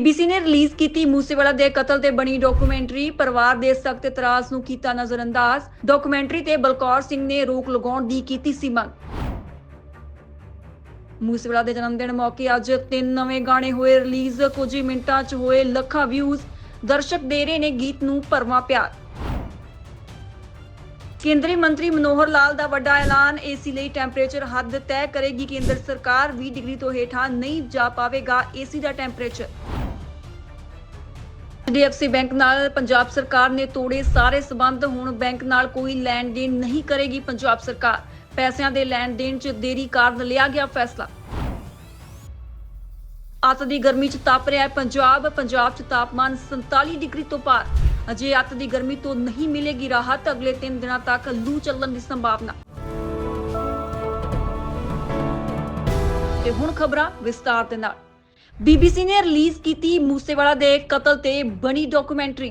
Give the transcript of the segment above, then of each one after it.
BBC ਨੇ release ਕੀਤੀ ਮੂਸੇਵਾਲਾ ਦੇ ਕਤਲ ਤੇ ਬਣੀ ਡਾਕੂਮੈਂਟਰੀ ਪਰਿਵਾਰ ਦੇ ਸਖਤ ਇਤਰਾਜ਼ ਨੂੰ ਕੀਤਾ ਨਜ਼ਰਅੰਦਾਜ਼। ਡਾਕੂਮੈਂਟਰੀ ਤੇ ਬਲਕੌਰ ਸਿੰਘ ਨੇ ਰੋਕ ਲਗਾਉਣ ਦੀ ਕੀਤੀ ਸੀ ਮੰਗ। ਮੂਸੇਵਾਲਾ ਦੇ ਜਨਮ ਦਿਨ ਮੌਕੇ ਅੱਜ ਤਿੰਨ ਨਵੇਂ ਗਾਣੇ ਹੋਏ ਰਿਲੀਜ਼ ਕੁਝ ਹੀ ਮਿੰਟਾਂ 'ਚ ਹੋਏ ਲੱਖਾਂ ਵਿਊਜ਼ ਦਰਸ਼ਕ ਦੇ ਰਹੇ ਨੇ ਗੀਤ ਨੂੰ ਭਰਵਾਂ ਪਿਆਰ। ਕੇਂਦਰੀ ਮੰਤਰੀ ਮਨੋਹਰ ਲਾਲ ਦਾ ਵੱਡਾ ਐਲਾਨ। ਏਸੀ ਲਈ ਟੈਂਪਰੇਚਰ ਹੱਦ ਤੈਅ ਕਰੇਗੀ ਕੇਂਦਰ ਸਰਕਾਰ। 20 ਡਿਗਰੀ ਤੋਂ ਹੇਠਾਂ ਨਹੀਂ ਜਾ ਪਾਵੇਗਾ ਏਸੀ ਦਾ ਟੈਂਪਰੇਚਰ DFC ਬੈਂਕ ਨਾਲ ਪੰਜਾਬ ਸਰਕਾਰ ਨੇ ਤੋੜੇ ਸਾਰੇ ਸਬੰਧ। ਹੁਣ ਬੈਂਕ ਨਾਲ ਕੋਈ ਲੈਣ ਦੇਣ ਨਹੀਂ ਕਰੇਗੀ ਪੰਜਾਬ ਸਰਕਾਰ। ਪੈਸਿਆਂ ਦੇ ਲੈਣ ਦੇਣ 'ਚ ਦੇਰੀ ਕਾਰਨ ਲਿਆ ਗਿਆ ਫੈਸਲਾ। ਅੱਤ ਦੀ ਗਰਮੀ 'ਚ ਤਪ ਰਿਹਾ ਹੈ ਪੰਜਾਬ। ਪੰਜਾਬ 'ਚ ਤਾਪਮਾਨ 47 ਡਿਗਰੀ ਤੋਂ ਪਾਰ। ਅਜੇ ਅੱਤ ਦੀ ਗਰਮੀ ਤੋਂ ਨਹੀਂ ਮਿਲੇਗੀ ਰਾਹਤ। ਅਗਲੇ 3 ਦਿਨਾਂ ਤੱਕ ਲੂ ਚੱਲਣ ਦੀ ਸੰਭਾਵਨਾ। ਤੇ ਹੁਣ ਖਬਰਾਂ ਵਿਸਤਾਰ ਦੇ ਨਾਲ। ਬੀਬੀਸੀ ਨੇ ਰਿਲੀਜ਼ ਕੀਤੀ ਮੂਸੇਵਾਲਾ ਦੇ ਕਤਲ ਤੇ ਬਣੀ ਡਾਕੂਮੈਂਟਰੀ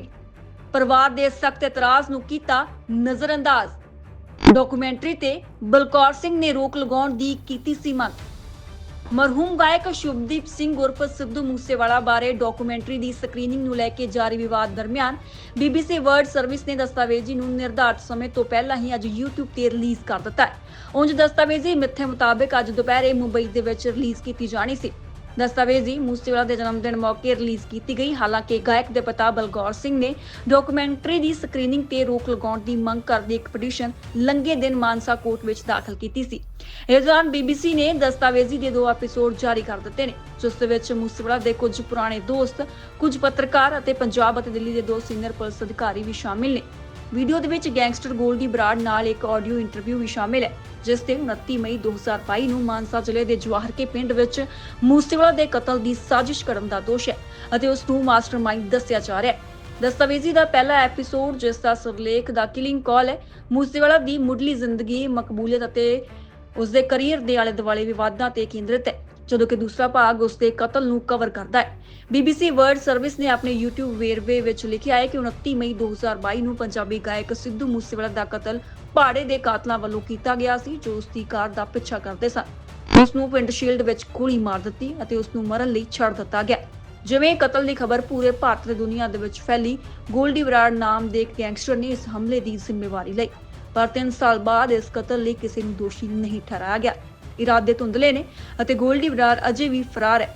ਪਰਿਵਾਰ ਦੇ ਸਖਤ ਇਤਰਾਜ਼ ਨੂੰ ਕੀਤਾ ਨਜ਼ਰਅੰਦਾਜ਼ ਡਾਕੂਮੈਂਟਰੀ ਤੇ ਬਲਕੌਰ ਸਿੰਘ ਨੇ ਰੋਕ ਲਗਾਉਣ ਦੀ ਕੀਤੀ ਸੀ ਮੰਗ ਮਰਹੂਮ ਗਾਇਕ ਸ਼ੁਭਦੀਪ ਸਿੰਘ ਉਰਫ ਸਿੱਧੂ ਮੂਸੇਵਾਲਾ ਬਾਰੇ ਡਾਕੂਮੈਂਟਰੀ ਦੀ ਸਕਰੀਨਿੰਗ ਨੂੰ ਲੈ ਕੇ ਜਾਰੀ ਵਿਵਾਦ ਦਰਮਿਆਨ BBC ਵਰਲਡ ਸਰਵਿਸ ਨੇ ਦਸਤਾਵੇਜ਼ੀ ਨੂੰ ਨਿਰਧਾਰਤ ਸਮੇਂ ਤੋਂ ਪਹਿਲਾਂ ਹੀ ਅੱਜ YouTube ਤੇ ਰਿਲੀਜ਼ ਕਰ ਦਿੱਤਾ ਹੈ। ਉਂਝ ਦਸਤਾਵੇਜ਼ੀ ਮਿੱਥੇ ਮੁਤਾਬਕ ਅੱਜ ਦੁਪਹਿਰੇ ਮੁੰਬਈ ਦੇ ਵਿੱਚ ਰਿਲੀਜ਼ ਕੀਤੀ ਜਾਣੀ ਸੀ। ਦਸਤਾਵੇਜ਼ੀ ਮੂਸੇਵਾਲਾ ਦੇ ਜਨਮ ਦਿਨ ਮੌਕੇ ਰਿਲੀਜ਼ ਕੀਤੀ ਗਈ। ਹਾਲਾਂਕਿ ਗਾਇਕ ਦੇ ਪਿਤਾ ਬਲਗੌਰ ਸਿੰਘ ਨੇ ਡਾਕੂਮੈਂਟਰੀ ਦੀ ਸਕਰੀਨਿੰਗ ਤੇ ਰੋਕ ਲਗਾਉਣ ਦੀ ਮੰਗ ਕਰਦੀ ਇੱਕ ਪਟੀਸ਼ਨ ਲੰਘੇ ਦਿਨ ਮਾਨਸਾ ਕੋਰਟ ਵਿੱਚ ਦਾਖਲ ਕੀਤੀ ਸੀ। ਇਸ ਦੌਰਾਨ BBC ਨੇ ਦਸਤਾਵੇਜ਼ੀ ਦੇ ਦੋ ਐਪੀਸੋਡ ਜਾਰੀ ਕਰ ਦਿੱਤੇ ਨੇ, ਜਿਸ ਦੇ ਵਿੱਚ ਮੂਸੇਵਾਲਾ ਦੇ ਕੁਝ ਪੁਰਾਣੇ ਦੋਸਤ, ਕੁਝ ਪੱਤਰਕਾਰ ਅਤੇ ਪੰਜਾਬ ਅਤੇ ਦਿੱਲੀ ਦੇ ਦੋ ਸੀਨੀਅਰ ਪੁਲਿਸ ਅਧਿਕਾਰੀ ਵੀ ਸ਼ਾਮਿਲ ਨੇ। ਵੀਡੀਓ ਦੇ ਵਿੱਚ ਗੈਂਗਸਟਰ ਗੋਲਡੀ ਬਰਾੜ ਨਾਲ ਇੱਕ ਆਡੀਓ ਇੰਟਰਵਿਊ ਵੀ ਸ਼ਾਮਿਲ ਹੈ, ਜਿਸ ਤੇ 29 ਮਈ 2022 ਨੂੰ ਮਾਨਸਾ ਜ਼ਿਲ੍ਹੇ ਦੇ ਜਵਾਹਰਕੇ ਪਿੰਡ ਵਿੱਚ ਮੂਸੇਵਾਲਾ ਦੇ ਕਤਲ ਦੀ ਸਾਜ਼ਿਸ਼ ਕਰਨ ਦਾ ਦੋਸ਼ ਹੈ ਅਤੇ ਉਸ ਨੂੰ ਮਾਸਟਰਮਾਈਂਡ ਦੱਸਿਆ ਜਾ ਰਿਹਾ ਹੈ। ਦਸਤਾਵੇਜ਼ੀ ਦਾ ਪਹਿਲਾ ਐਪੀਸੋਡ ਜਿਸ ਦਾ ਸਿਰਲੇਖ ਦਾ ਕਿਲਿੰਗ ਕਾਲ ਹੈ, ਮੂਸੇਵਾਲਾ ਦੀ ਮੁੱਢਲੀ ਜ਼ਿੰਦਗੀ, ਮਕਬੂਲੀਅਤ ਅਤੇ ਉਸ ਦੇ ਕੈਰੀਅਰ ਦੇ ਆਲੇ ਦੁਆਲੇ ਵਿਵਾਦਾਂ ਤੇ ਕੇਂਦਰਿਤ ਹੈ, ਜਦੋਂ ਕਿ ਦੂਸਰਾ ਭਾਗ ਉਸ ਦੇ ਕਤਲ ਨੂੰ ਕਵਰ ਕਰਦਾ ਹੈ। BBC ਵਰਲਡ ਸਰਵਿਸ ਨੇ ਆਪਣੇ YouTube ਵੇਰਵੇ ਵਿੱਚ ਲਿਖਿਆ ਹੈ ਕਿ 29 ਮਈ 2022 ਨੂੰ ਪੰਜਾਬੀ ਗਾਇਕ ਸਿੱਧੂ ਮੂਸੇਵਾਲਾ ਦਾ ਕਤਲ ਪਹਾੜੇ ਦੇ ਕਾਤਲਾਂ ਵੱਲੋਂ ਕੀਤਾ ਗਿਆ ਸੀ, ਜੋ ਉਸ ਦੀ ਕਾਰ ਦਾ ਪਿੱਛਾ ਕਰਦੇ ਸਨ। ਉਸ ਨੂੰ ਵਿੰਡਸ਼ੀਲਡ ਵਿੱਚ ਗੋਲੀ ਮਾਰ ਦਿੱਤੀ ਅਤੇ ਉਸ ਨੂੰ ਮਰਨ ਲਈ ਛੱਡ ਦਿੱਤਾ ਗਿਆ। ਜਿਵੇਂ ਕਤਲ ਦੀ ਖਬਰ ਪੂਰੇ ਭਾਰਤ ਤੇ ਦੁਨੀਆ ਦੇ ਵਿੱਚ ਫੈਲੀ, ਗੋਲਡੀ ਬਰਾੜ ਨਾਮ ਦੇ ਇੱਕ ਗੈਂਗਸਟਰ ਨੇ ਇਸ ਹਮਲੇ ਦੀ ਜ਼ਿੰਮੇਵਾਰੀ ਲਈ। ਪਰ 3 ਸਾਲ ਬਾਅਦ ਇਸ ਕਤਲ ਲਈ ਕਿਸੇ ਨੂੰ ਦੋਸ਼ੀ ਨਹੀਂ ਠਹਿਰਾਇਆ ਗਿਆ। ਇਰਾਦੇ ਧੁੰਦਲੇ ਨੇ ਅਤੇ ਗੋਲਡੀ ਬਰਾੜ ਅਜੇ ਵੀ ਫਰਾਰ ਹੈ।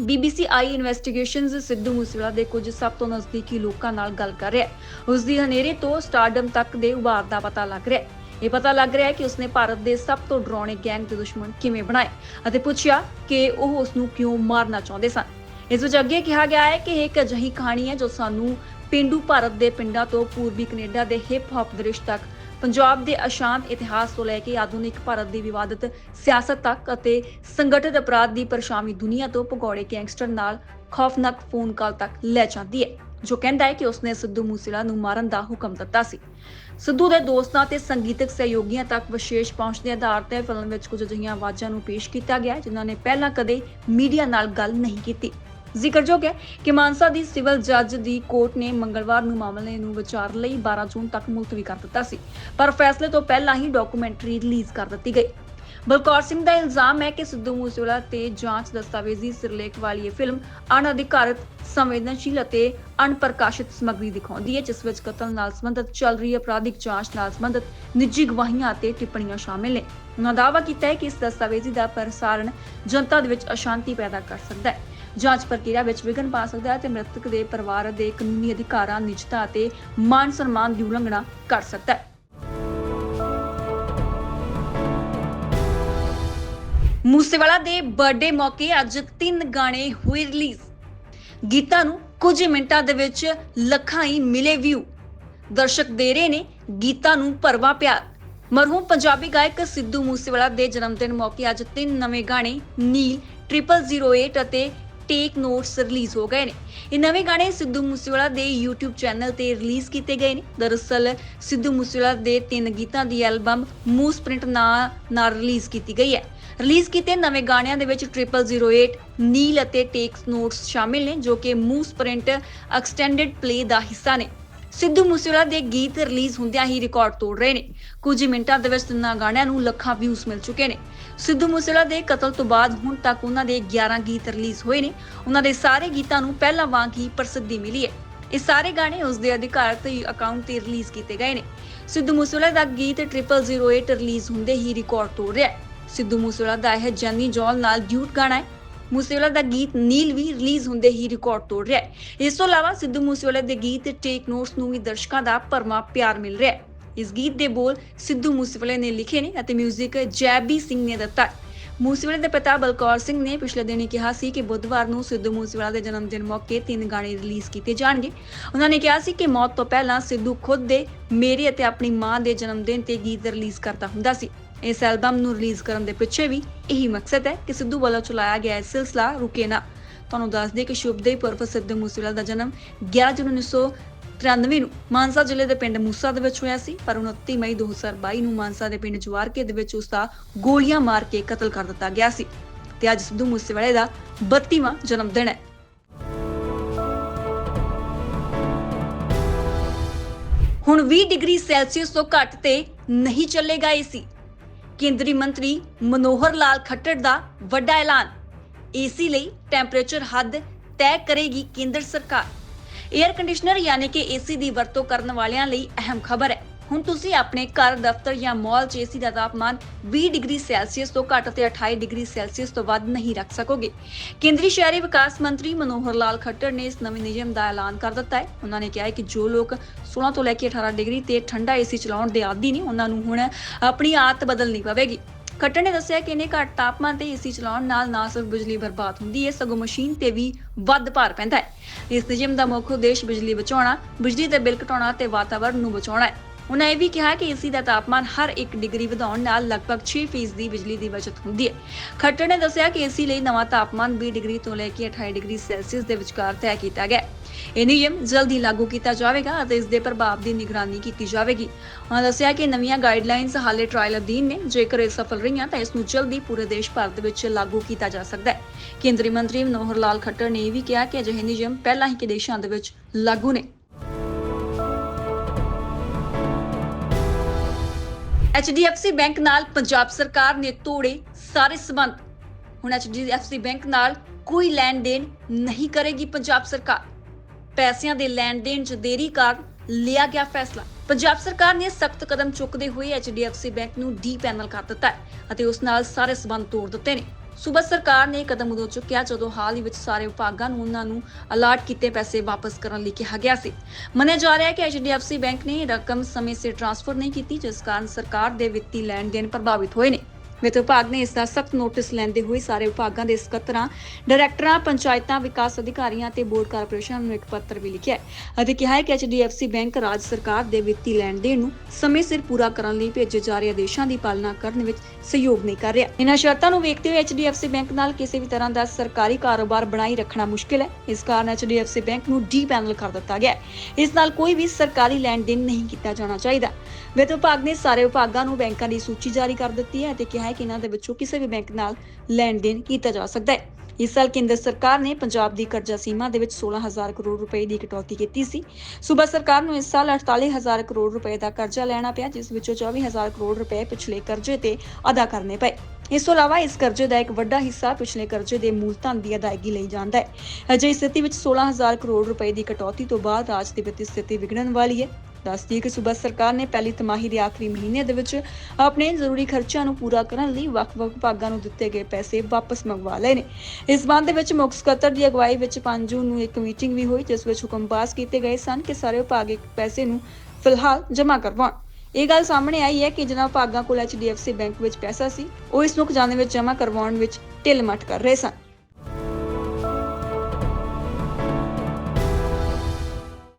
BBC eye investigations Sidhu Moosewala ਦੇ ਕੁਝ ਸਭ ਤੋਂ ਨਜ਼ਦੀਕੀ ਲੋਕਾਂ ਨਾਲ ਗੱਲ ਕਰ ਰਿਹਾ ਹੈ। ਉਸ ਦੀ ਹਨੇਰੇ ਤੋਂ ਸਟਾਰਡਮ ਤੱਕ ਦੇ ਉਭਾਰ ਦਾ ਪਤਾ ਲੱਗ ਰਿਹਾ ਹੈ। ਇਹ ਪਤਾ ਲੱਗ ਰਿਹਾ ਹੈ ਕਿ ਉਸਨੇ ਭਾਰਤ ਦੇ ਸਭ ਤੋਂ ਡਰਾਉਣੇ ਗੈਂਗ ਦੇ ਦੁਸ਼ਮਣ ਕਿਵੇਂ ਬਣਾਏ ਅਤੇ ਪੁੱਛਿਆ ਕਿ ਉਹ ਉਸ ਨੂੰ ਕਿਉਂ ਮਾਰਨਾ ਚਾਹੁੰਦੇ ਸਨ। ਇਸ ਵਿੱਚ ਅੱਗੇ ਕਿਹਾ ਗਿਆ ਹੈ ਕਿ ਇਹ ਇੱਕ ਅਜਿਹੀ ਕਹਾਣੀ ਹੈ ਜੋ ਸਾਨੂੰ ਪਿੰਡੂ ਭਾਰਤ ਦੇ ਪਿੰਡਾਂ ਤੋਂ ਪੂਰਬੀ ਕੈਨੇਡਾ ਦੇ ਹਿਪ ਹਾਪ ਦ੍ਰਿਸ਼ ਤੱਕ ਪੰਜਾਬ ਦੇ ਅਸ਼ਾਂਤ ਇਤਿਹਾਸ ਤੋਂ ਲੈ ਕੇ ਆਧੁਨਿਕ ਭਾਰਤ ਦੀ ਵਿਵਾਦਤ, ਸਿਆਸਤ ਤੱਕ ਅਤੇ ਸੰਗਠਿਤ ਅਪਰਾਧ ਦੀ ਪਰਛਾਵੀਂ ਦੁਨੀਆ ਤੋਂ ਭਗੌੜੇ ਗੈਂਗਸਟਰ ਨਾਲ ਖੌਫਨਾਕ ਫੋਨ ਕਾਲ ਤੱਕ ਲੈ ਜਾਂਦੀ ਹੈ, ਜੋ ਕਹਿੰਦਾ ਹੈ ਕਿ ਉਸਨੇ ਸਿੱਧੂ ਮੂਸੇਵਾਲਾ ਨੂੰ ਮਾਰਨ ਦਾ ਹੁਕਮ ਦਿੱਤਾ ਸੀ। ਸਿੱਧੂ ਦੇ ਦੋਸਤਾਂ ਤੇ ਸੰਗੀਤਕ ਸਹਿਯੋਗੀਆਂ ਤੱਕ ਵਿਸ਼ੇਸ਼ ਪਹੁੰਚ ਦੇ ਆਧਾਰ ਤੇ ਫਿਲਮ ਵਿੱਚ ਕੁਝ ਅਜਿਹੀਆਂ ਆਵਾਜ਼ਾਂ ਨੂੰ ਪੇਸ਼ ਕੀਤਾ ਗਿਆ, ਜਿਨ੍ਹਾਂ ਨੇ ਪਹਿਲਾਂ ਕਦੇ ਮੀਡੀਆ ਨਾਲ ਗੱਲ ਨਹੀਂ ਕੀਤੀ। ਜ਼ਿਕਰਯੋਗ ਹੈ ਕਿ ਮਾਨਸਾ ਦੀ ਸਿਵਲ ਜੱਜ ਦੀ ਕੋਰਟ ਨੇ ਮੰਗਲਵਾਰ ਨੂੰ ਮਾਮਲੇ ਨੂੰ ਵਿਚਾਰ ਲਈ 12 ਜੂਨ ਤੱਕ ਮੁਲਤਵੀ ਕਰ ਦਿੱਤਾ ਸੀ। ਪਰ ਫੈਸਲੇ ਤੋਂ ਪਹਿਲਾਂ ਹੀ ਡਾਕੂਮੈਂਟਰੀ ਰਿਲੀਜ਼ ਕਰ ਦਿੱਤੀ ਗਈ। ਬਲਕੌਰ ਸਿੰਘ ਦਾ ਇਲਜ਼ਾਮ ਹੈ ਕਿ ਸਿੱਧੂ ਮੂਸੇਵਾਲਾ ਤੇ ਜਾਂਚ ਦਸਤਾਵੇਜ਼ੀ ਸਿਰਲੇਖ ਵਾਲੀ ਇਹ ਫਿਲਮ ਅਣਅਧਿਕਾਰਤ, ਸੰਵੇਦਨਸ਼ੀਲ ਅਤੇ ਅਣਪ੍ਰਕਾਸ਼ਿਤ ਸਮੱਗਰੀ ਦਿਖਾਉਂਦੀ ਹੈ, ਜਿਸ ਵਿੱਚ ਕਤਲ ਨਾਲ ਸੰਬੰਧਿਤ ਚੱਲ ਰਹੀ ਅਪਰਾਧਿਕ ਜਾਂਚ ਨਾਲ ਸੰਬੰਧਿਤ ਨਿੱਜੀ ਗਵਾਹੀਆਂ ਅਤੇ ਟਿੱਪਣੀਆਂ ਸ਼ਾਮਿਲ ਨੇ। ਉਹਨਾਂ ਦਾਅਵਾ ਕੀਤਾ ਹੈ ਕਿ ਇਸ ਦਸਤਾਵੇਜ਼ੀ ਦਾ ਪ੍ਰਸਾਰਣ ਜਨਤਾ ਦੇ ਵਿੱਚ ਅਸ਼ਾਂਤੀ ਪੈਦਾ ਕਰ ਸਕਦਾ ਹੈ। ਜਾਂਚ ਪ੍ਰਕਿਰਿਆ ਵਿੱਚ ਵਿਘਨ ਪਾ ਸਕਦਾ ਹੈ ਤੇ ਮ੍ਰਿਤਕ ਦੇ ਪਰਿਵਾਰ ਦੇ ਕਾਨੂੰਨੀ ਅਧਿਕਾਰਾਂ, ਨਿਜਤਾ ਅਤੇ ਮਾਨ ਸਨਮਾਨ ਦੀ ਉਲੰਘਣਾ ਕਰ ਸਕਦਾ ਹੈ। ਮੂਸੇਵਾਲਾ ਦੇ ਬਰਥਡੇ ਮੌਕੇ ਅੱਜ ਤਿੰਨ ਗਾਣੇ ਹੋਏ ਰਿਲੀਜ਼। ਗੀਤਾਂ ਨੂੰ ਕੁਝ ਮਿੰਟਾਂ ਦੇ ਵਿੱਚ ਲੱਖਾਂ ਹੀ ਮਿਲੇ ਵਿਊ ਦਰਸ਼ਕ ਦੇ ਰਹੇ ਨੇ ਗੀਤਾਂ ਨੂੰ ਭਰਵਾ ਪਿਆਰ। ਮਰਹੂਮ ਪੰਜਾਬੀ ਗਾਇਕ ਸਿੱਧੂ ਮੂਸੇਵਾਲਾ ਦੇ ਜਨਮ ਦਿਨ ਮੌਕੇ ਅੱਜ ਤਿੰਨ ਨਵੇਂ ਗਾਣੇ, ਨੀਲ 0008 ਅਤੇ ਟੇਕ ਨੋਟਸ ਰਿਲੀਜ਼ ਹੋ ਗਏ ਨੇ। ਇਹ ਨਵੇਂ ਗਾਣੇ ਸਿੱਧੂ ਮੂਸੇਵਾਲਾ ਦੇ YouTube ਚੈਨਲ ਤੇ ਰਿਲੀਜ਼ ਕੀਤੇ ਗਏ ਨੇ। ਦਰਅਸਲ, ਸਿੱਧੂ ਮੂਸੇਵਾਲਾ ਦੇ ਤਿੰਨ ਗੀਤਾਂ ਦੀ ਐਲਬਮ ਮੂਸ ਪ੍ਰਿੰਟ ਨਾਂ ਨਾਲ ਰਿਲੀਜ਼ ਕੀਤੀ ਗਈ ਹੈ। ਰਿਲੀਜ਼ ਕੀਤੇ ਨਵੇਂ ਗਾਣਿਆਂ ਦੇ ਵਿੱਚ 0008 ਨੀਲ ਅਤੇ ਟੇਕਸ ਨੋਟਸ ਸ਼ਾਮਿਲ ਨੇ, ਜੋ ਕਿ ਮੂਸ ਪ੍ਰਿੰਟ ਐਕਸਟੈਂਡਡ ਪਲੇ ਦਾ ਹਿੱਸਾ ਨੇ। ਸਿੱਧੂ ਮੂਸੇਵਾਲਾ ਦੇ ਗੀਤ ਰਿਲੀਜ਼ ਹੁੰਦਿਆਂ ਹੀ ਰਿਕਾਰਡ ਤੋੜ ਰਹੇ ਨੇ। ਕੁਝ ਮਿੰਟਾਂ ਦੇ ਵਿੱਚ ਤਿੰਨਾਂ ਗਾਣਿਆਂ ਨੂੰ ਲੱਖਾਂ ਵਿਊਜ਼ ਮਿਲ ਚੁੱਕੇ ਨੇ। ਸਿੱਧੂ ਮੂਸੇਵਾਲਾ ਦੇ ਕਤਲ ਤੋਂ ਬਾਅਦ ਹੁਣ ਤੱਕ ਉਹਨਾਂ ਦੇ 11 ਗੀਤ ਰਿਲੀਜ਼ ਹੋਏ ਨੇ। ਉਹਨਾਂ ਦੇ ਸਾਰੇ ਗੀਤਾਂ ਨੂੰ ਪਹਿਲਾਂ ਵਾਂਗ ਹੀ ਪ੍ਰਸਿੱਧੀ ਮਿਲੀ ਹੈ। ਇਹ ਸਾਰੇ ਗਾਣੇ ਉਸ ਦੇ ਅਧਿਕਾਰਤ ਅਕਾਊਂਟ ਤੇ ਰਿਲੀਜ਼ ਕੀਤੇ ਗਏ ਨੇ। ਸਿੱਧੂ ਮੂਸੇਵਾਲਾ ਦਾ ਗੀਤ 0008 ਰਿਲੀਜ਼ ਹੁੰਦੇ ਹੀ ਰਿਕਾਰਡ ਤੋੜ ਰਿਹਾ ਹੈ। ਸਿੱਧੂ ਮੂਸੇਵਾਲਾ ਦਾ ਇਹ ਜੈਨੀ ਜੌਲ ਨਾਲ ਡਿਊਟ ਗਾਣਾ ਹੈ। ਮੂਸੇਵਾਲਾ ਦਾ ਗੀਤ ਨੀਲ ਵੀ ਰਿਲੀਜ਼ ਹੁੰਦੇ ਹੀ ਰਿਕਾਰਡ ਤੋੜ ਰਿਹਾ ਹੈ। ਇਸ ਤੋਂ ਇਲਾਵਾ ਸਿੱਧੂ ਮੂਸੇਵਾਲਾ ਦੇ ਗੀਤ ਟੇਕ ਨੋਟਸ ਨੂੰ ਵੀ ਦਰਸ਼ਕਾਂ ਦਾ ਭਰਮਾ ਪਿਆਰ ਮਿਲ ਰਿਹਾ ਹੈ। ਇਸ ਗੀਤ ਦੇ ਬੋਲ ਸਿੱਧੂ ਮੂਸੇਵਾਲੇ ਨੇ ਲਿਖੇ ਨੇ ਅਤੇ 뮤직 ਜੈਬੀ ਸਿੰਘ ਨੇ ਦਿੱਤਾ। ਮੂਸੇਵਾਲੇ ਦੇ ਪਿਤਾ ਬਲਕੌਰ ਸਿੰਘ ਨੇ ਪਿਛਲੇ ਦਿਨੀ ਕਿਹਾ ਸੀ ਕਿ ਬੁੱਧਵਾਰ ਨੂੰ ਸਿੱਧੂ ਮੂਸੇਵਾਲਾ ਦੇ ਜਨਮ ਦਿਨ ਮੌਕੇ ਤਿੰਨ ਗਾਣੇ ਰਿਲੀਜ਼ ਕੀਤੇ ਜਾਣਗੇ। ਉਹਨਾਂ ਨੇ ਕਿਹਾ ਸੀ ਕਿ ਮੌਤ ਤੋਂ ਪਹਿਲਾਂ ਸਿੱਧੂ ਖੁਦ ਦੇ ਮੇਰੇ ਅਤੇ ਆਪਣੀ ਮਾਂ ਦੇ ਜਨਮ ਦਿਨ ਤੇ ਗੀਤ ਰਿਲੀਜ਼ ਕਰਦਾ ਹੁੰਦਾ ਸੀ। ਇਸ ਐਲਬਮ ਨੂੰ ਰਿਲੀਜ਼ ਕਰਨ ਦੇ ਪਿੱਛੇ ਵੀ ਇਹੀ ਮਕਸਦ ਹੈ ਕਿ ਸਿੱਧੂ ਵੱਲੋਂ ਚਲਾਇਆ ਗਿਆ ਇਹ ਸਿਲਸਿਲਾ ਰੁਕੇ ਨਾ। ਤੁਹਾਨੂੰ ਦੱਸ ਦਈਏ ਕਿ ਸ਼ੁਭ ਦੇ ਪੁਰਬ ਸਿੱਧੂ ਮੂਸੇਵਾਲਾ ਦਾ ਜਨਮ 11 ਜੂਨ 1993 ਨੂੰ ਮਾਨਸਾ ਜ਼ਿਲ੍ਹੇ ਦੇ ਪਿੰਡ ਮੂਸਾ ਦੇ ਵਿੱਚ ਹੋਇਆ ਸੀ, ਪਰ 29 ਮਈ 2022 ਨੂੰ ਮਾਨਸਾ ਦੇ ਪਿੰਡ ਜਵਾਰਕੇ ਦੇ ਵਿੱਚ ਉਸ ਦਾ ਗੋਲੀਆਂ ਮਾਰ ਕੇ ਕਤਲ ਕਰ ਦਿੱਤਾ ਗਿਆ ਸੀ ਤੇ ਅੱਜ ਸਿੱਧੂ ਮੂਸੇਵਾਲੇ ਦਾ 32ਵਾਂ ਜਨਮ ਦਿਨ ਹੈ। ਹੁਣ 20 ਡਿਗਰੀ ਸੈਲਸੀਅਸ ਤੋਂ ਘੱਟ ਤੇ ਨਹੀਂ ਚੱਲੇਗਾ ਏਸੀ ਕੇਂਦਰੀ ਮੰਤਰੀ ਮਨੋਹਰ ਲਾਲ ਖੱਟੜ ਦਾ ਵੱਡਾ ਐਲਾਨ। ਏਸੀ ਲਈ ਟੈਂਪਰੇਚਰ ਹੱਦ ਤੈਅ ਕਰੇਗੀ ਕੇਂਦਰ ਸਰਕਾਰ। 에ਅਰ ਕੰਡੀਸ਼ਨਰ ਯਾਨੀ ਕਿ ਏਸੀ ਦੀ ਵਰਤੋਂ ਕਰਨ ਵਾਲਿਆਂ ਲਈ ਅਹਿਮ ਖਬਰ ਹੈ। ਹੁਣ ਤੁਸੀਂ ਆਪਣੇ ਘਰ, ਦਫ਼ਤਰ ਜਾਂ ਮਾਲ 'ਚ ਏਸੀ ਦਾ ਤਾਪਮਾਨ 20 ਡਿਗਰੀ ਸੈਲਸੀਅਸ ਤੋਂ ਘੱਟ ਅਤੇ 28 ਡਿਗਰੀ ਸੈਲਸੀਅਸ ਤੋਂ ਵੱਧ ਨਹੀਂ ਰੱਖ ਸਕੋਗੇ। ਕੇਂਦਰੀ ਸ਼ਹਿਰੀ ਵਿਕਾਸ ਮੰਤਰੀ ਮਨੋਹਰ ਲਾਲ ਖੱਟਰ ਨੇ ਇਸ ਨਵੇਂ ਨਿਯਮ ਦਾ ਐਲਾਨ ਕਰ ਦਿੱਤਾ ਹੈ। ਉਹਨਾਂ ਨੇ ਕਿਹਾ ਹੈ ਕਿ ਜੋ ਲੋਕ 16 ਤੋਂ ਲੈ ਕੇ 18 ਡਿਗਰੀ ਤੇ ਠੰਡਾ ਏਸੀ ਚਲਾਉਣ ਦੇ ਆਦੀ ਨੇ, ਉਹਨਾਂ ਨੂੰ ਹੁਣ ਆਪਣੀ ਆਦਤ ਬਦਲਣੀ ਪਵੇਗੀ। ਖੱਟਰ ਨੇ ਦੱਸਿਆ ਕਿ ਇਹਨੇ ਘੱਟ ਤਾਪਮਾਨ ਤੇ ਏਸੀ ਚਲਾਉਣ ਨਾਲ ਨਾ ਸਿਰਫ ਬਿਜਲੀ ਬਰਬਾਦ ਹੁੰਦੀ ਹੈ, ਸਗੋਂ ਮਸ਼ੀਨ ਤੇ ਵੀ ਵੱਧ ਭਾਰ ਪੈਂਦਾ ਹੈ। ਇਸ ਨਿਯਮ ਦਾ ਮੁੱਖ ਉਦੇਸ਼ ਬਿਜਲੀ ਬਚਾਉਣਾ, ਬਿਜਲੀ ਦੇ ਬਿੱਲ ਘਟਾਉਣਾ ਤੇ ਵਾਤਾਵਰਣ ਨੂੰ ਬਚਾਉਣਾ ਹੈ। ਉਹਨਾਂ ਇਹ ਵੀ ਕਿਹਾ ਕਿ ਏਸੀ ਦਾ ਤਾਪਮਾਨ ਹਰ 1 ਡਿਗਰੀ ਵਧਾਉਣ ਨਾਲ ਲਗਭਗ 6% ਦੀ ਬਿਜਲੀ ਦੀ ਬਚਤ ਹੁੰਦੀ ਹੈ। ਖੱਟਰ ਨੇ ਦੱਸਿਆ ਕਿ ਏਸੀ ਲਈ ਨਵਾਂ ਤਾਪਮਾਨ 20 ਡਿਗਰੀ ਤੋਂ ਲੈ ਕੇ 28 ਡਿਗਰੀ ਸੈਲਸੀਅਸ ਦੇ ਵਿਚਕਾਰ ਤੈਅ ਕੀਤਾ ਗਿਆ ਇਹ ਨਿਯਮ ਜਲਦੀ ਲਾਗੂ ਕੀਤਾ ਜਾਵੇਗਾ ਅਤੇ ਇਸ ਦੇ ਪ੍ਰਭਾਵ ਦੀ ਨਿਗਰਾਨੀ ਕੀਤੀ ਜਾਵੇਗੀ। ਉਹਨਾਂ ਦੱਸਿਆ ਕਿ ਨਵੀਆਂ ਗਾਈਡਲਾਈਨਸ ਹਾਲੇ ਟ੍ਰਾਇਲ ਅਧੀਨ ਨੇ। ਜੇਕਰ ਇਹ ਸਫਲ ਰਹੀਆਂ ਤਾਂ ਇਸ ਨੂੰ ਜਲਦੀ ਪੂਰੇ ਦੇਸ਼ ਭਰ ਦੇ ਵਿੱਚ ਲਾਗੂ ਕੀਤਾ ਜਾ ਸਕਦਾ ਹੈ। ਕੇਂਦਰੀ ਮੰਤਰੀ ਮਨੋਹਰ ਲਾਲ ਖੱਟਰ ਨੇ ਇਹ ਵੀ ਕਿਹਾ ਕਿ ਅਜਿਹੇ ਨਿਯਮ ਪਹਿਲਾਂ ਹੀ ਕਿ ਦੇਸ਼ਾਂ ਦੇ ਵਿੱਚ ਲਾਗੂ ਨੇ। HDFC ਬੈਂਕ ਨਾਲ ਪੰਜਾਬ ਸਰਕਾਰ ਨੇ ਤੋੜੇ ਸਾਰੇ ਸਬੰਧ। ਹੁਣ HDFC ਬੈਂਕ ਨਾਲ ਕੋਈ ਲੈਣ ਦੇਣ ਨਹੀਂ ਕਰੇਗੀ ਪੰਜਾਬ ਸਰਕਾਰ। ਪੈਸਿਆਂ ਦੇ ਲੈਣ ਦੇਣ 'ਚ ਦੇਰੀ ਕਾਰਨ ਲਿਆ ਗਿਆ ਫੈਸਲਾ। ਪੰਜਾਬ ਸਰਕਾਰ ਨੇ ਸਖਤ ਕਦਮ ਚੁੱਕਦੇ ਹੋਏ HDFC ਬੈਂਕ ਨੂੰ ਡੀ ਪੈਨਲ ਕਰ ਦਿੱਤਾ ਹੈ ਅਤੇ ਉਸ ਨਾਲ ਸਾਰੇ ਸਬੰਧ ਤੋੜ ਦਿੱਤੇ ਨੇ। ਸੂਬਾ ਸਰਕਾਰ ਨੇ ਕਦਮ ਉਦੋਂ ਚੁੱਕਿਆ ਜਦੋਂ ਹਾਲ ਹੀ ਵਿੱਚ ਸਾਰੇ ਵਿਭਾਗਾਂ ਨੂੰ ਉਹਨਾਂ ਨੂੰ ਅਲਾਟ ਕੀਤੇ ਪੈਸੇ ਵਾਪਸ ਕਰਨ ਲਈ ਕਿਹਾ ਗਿਆ ਸੀ। ਮੰਨਿਆ ਜਾ ਰਿਹਾ ਹੈ ਕਿ HDFC ਬੈਂਕ ਨੇ ਰਕਮ ਸਮੇਂ ਸਿਰ ਟ੍ਰਾਂਸਫਰ ਨਹੀਂ ਕੀਤੀ, ਜਿਸ ਕਾਰਨ ਸਰਕਾਰ ਦੇ ਵਿੱਤੀ ਲੈਣ ਦੇਣ ਪ੍ਰਭਾਵਿਤ ਹੋਏ ਨੇ। ਵਿੱਤ ਵਿਭਾਗ ਨੇ ਇਸ ਦਾ ਸਖਤ ਨੋਟਿਸ ਲੈਂਦੇ ਹੋਏ ਸਾਰੇ ਵਿਭਾਗਾਂ ਦੇ ਸਕੱਤਰਾਂ, ਡਾਇਰੈਕਟਰਾਂ, ਪੰਚਾਇਤਾਂ, ਵਿਕਾਸ ਅਧਿਕਾਰੀਆਂ ਤੇ ਬੋਰਡ ਕਾਰਪੋਰੇਸ਼ਨ ਨੂੰ ਇੱਕ ਪੱਤਰ ਵੀ ਲਿਖਿਆ ਹੈ। ਅਤੇ ਕਿਹਾ ਹੈ ਕਿ HDFC ਬੈਂਕ ਰਾਜ ਸਰਕਾਰ ਦੇ ਵਿੱਤੀ ਲੈਣ ਦੇਣ ਨੂੰ ਸਮੇਂ ਸਿਰ ਪੂਰਾ ਕਰਨ ਲਈ ਭੇਜੇ ਜਾ ਰਹੇ ਆਦੇਸ਼ਾਂ ਦੀ ਪਾਲਣਾ ਕਰਨ ਵਿੱਚ ਸਹਿਯੋਗ ਨਹੀਂ ਕਰ ਰਿਹਾ। ਇਹਨਾਂ ਸ਼ਰਤਾਂ ਨੂੰ ਵੇਖਦੇ ਹੋਏ HDFC ਬੈਂਕ ਨਾਲ ਕਿਸੇ ਵੀ ਤਰ੍ਹਾਂ ਦਾ ਸਰਕਾਰੀ ਕਾਰੋਬਾਰ ਬਣਾਈ ਰੱਖਣਾ ਮੁਸ਼ਕਿਲ ਹੈ। ਇਸ ਕਾਰਨ HDFC ਬੈਂਕ ਨੂੰ ਡੀ ਪੈਨਲ ਕਰ ਦਿੱਤਾ ਗਿਆ ਹੈ। ਇਸ ਨਾਲ ਕੋਈ ਵੀ ਸਰਕਾਰੀ ਲੈਣ ਦੇਣ ਨਹੀਂ ਕੀਤਾ ਜਾਣਾ ਚਾਹੀਦਾ। ਵਿੱਤ ਵਿਭਾਗ ਨੇ ਸਾਰੇ ਵਿਭਾਗਾਂ ਨੂੰ ਬੈਂਕਾਂ ਦੀ ਸੂਚੀ ਜਾਰੀ ਕਰ ਦਿੱਤੀ ਹੈ ਅਤੇ ਕਿਹਾ ਹੈ ਕਿ ਇਹਨਾਂ ਦੇ ਵਿੱਚੋਂ ਕਿਸੇ ਵੀ ਬੈਂਕ ਨਾਲ ਲੈਣ ਦੇਣ ਕੀਤਾ ਜਾ ਸਕਦਾ ਹੈ। ਇਸ ਸਾਲ ਕੇਂਦਰ ਸਰਕਾਰ ਨੇ ਪੰਜਾਬ ਦੀ ਕਰਜ਼ਾ ਸੀਮਾ ਦੇ ਵਿੱਚ 16000 ਕਰੋੜ ਰੁਪਏ ਦੀ ਕਟੌਤੀ ਕੀਤੀ ਸੀ। ਸੂਬਾ ਸਰਕਾਰ ਨੂੰ ਇਸ ਸਾਲ 48000 ਕਰੋੜ ਰੁਪਏ ਦਾ ਕਰਜ਼ਾ ਲੈਣਾ ਪਿਆ, ਜਿਸ ਵਿੱਚੋਂ 24000 ਕਰੋੜ ਰੁਪਏ ਪਿਛਲੇ ਕਰਜ਼ੇ ਤੇ ਅਦਾ ਕਰਨੇ ਪਏ। ਇਸ ਤੋਂ ਇਲਾਵਾ ਇਸ ਕਰਜ਼ੇ ਦਾ ਇੱਕ ਵੱਡਾ ਹਿੱਸਾ ਪਿਛਲੇ ਕਰਜ਼ੇ ਦੇ ਮੂਲ ਧਨ ਦੀ ਅਦਾਇਗੀ ਲਈ ਜਾਂਦਾ ਹੈ। ਅਜਿਹੀ ਸਥਿਤੀ ਵਿੱਚ 16000 ਕਰੋੜ ਰੁਪਏ ਦੀ ਕਟੌਤੀ ਤੋਂ ਬਾਅਦ ਰਾਜ ਦੀ ਵਿੱਤੀ ਸਥਿਤੀ ਵਿਗੜਨ ਵਾਲੀ ਹੈ। ਦੱਸਦੀ ਕਿ ਸੂਬਾ ਸਰਕਾਰ ਨੇ ਪਹਿਲੀ ਤਿਮਾਹੀ ਦੇ ਆਖਰੀ ਮਹੀਨੇ ਦੇ ਵਿੱਚ ਆਪਣੇ ਜ਼ਰੂਰੀ ਖਰਚਿਆਂ ਨੂੰ ਪੂਰਾ ਕਰਨ ਲਈ ਵੱਖ-ਵੱਖ ਵਿਭਾਗਾਂ ਨੂੰ ਦਿੱਤੇ ਗਏ ਪੈਸੇ ਵਾਪਸ ਮੰਗਵਾ ਲਏ ਨੇ। ਇਸ ਸੰਬੰਧ ਵਿੱਚ ਮੁੱਖ ਸਕੱਤਰ ਦੀ ਅਗਵਾਈ ਵਿੱਚ 5 ਜੂਨ ਨੂੰ ਇੱਕ ਮੀਟਿੰਗ ਵੀ ਹੋਈ, ਜਿਸ ਵਿੱਚ ਹੁਕਮ ਪਾਸ ਕੀਤੇ ਗਏ ਸਨ ਕਿ ਸਾਰੇ ਵਿਭਾਗ ਇੱਕ ਪੈਸੇ ਨੂੰ ਫਿਲਹਾਲ ਜਮ੍ਹਾਂ ਕਰਵਾਉਣ। ਇਹ ਗੱਲ ਸਾਹਮਣੇ ਆਈ ਹੈ ਕਿ ਜਿਨ੍ਹਾਂ ਵਿਭਾਗਾਂ ਕੋਲ HDFC ਬੈਂਕ ਵਿੱਚ ਪੈਸਾ ਸੀ, ਉਹ ਇਸ ਨੂੰ ਖਜ਼ਾਨੇ ਵਿੱਚ ਜਮ੍ਹਾਂ ਕਰਵਾਉਣ ਵਿੱਚ ਢਿੱਲ ਮੱਠ ਕਰ ਰਹੇ ਸਨ।